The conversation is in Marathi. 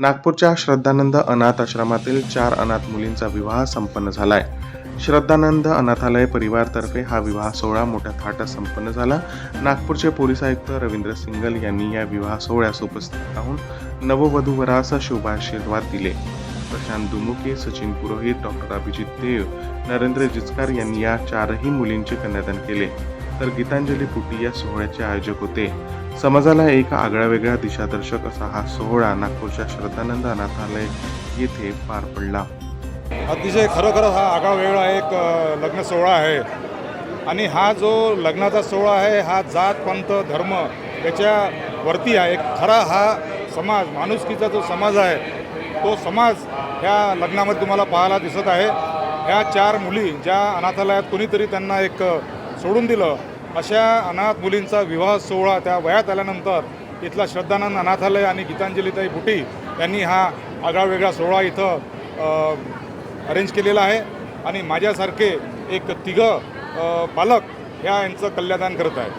नागपूरच्या श्रद्धानंद अनाथ आश्रमातील चार अनाथ मुलींचा विवाह संपन्न झालाय. श्रद्धानंद अनाथालय परिवारतर्फे हा विवाह सोहळा मोठ्या थाटात संपन्न झाला. नागपूरचे पोलीस आयुक्त रवींद्र सिंगल यांनी या विवाह सोहळ्यास उपस्थित राहून नववधूवरास शुभाशीर्वाद दिले. प्रशांत दुमुके सचिन पुरोहित डॉक्टर अभिजित देव नरेंद्र जिचकार यांनी या चारही मुलींचे कन्यादान केले. तर गीतांजली पुटी या सोहळ्याचे आयोजक होते. समाजाला एक आगळ्या वेगळ्या दिशादर्शक असा हा सोहळा नागपूरच्या श्रद्धानंद अनाथालय येथे पार पडला. अतिशय खरोखरच हा आगळा वेगळा एक लग्न सोहळा आहे. आणि हा जो लग्नाचा सोहळा आहे हा जात पंथ धर्म याच्यावरती आहे. एक खरा हा समाज माणुसकीचा जो समाज आहे तो समाज ह्या लग्नामध्ये तुम्हाला पाहायला दिसत आहे. ह्या चार मुली ज्या अनाथालयात कोणीतरी त्यांना एक सोडून दिलं अशा अनाथ मुलींचा विवाह सोहळा त्या वयात आल्यानंतर इथला श्रद्धानंद अनाथालय आणि गीतांजलीताई बुटी यांनी हा आगळा वेगळा सोहळा इथं अरेंज केलेला आहे. आणि माझ्यासारखे एक तिघं पालक ह्या यांचं कल्यादान करत आहेत.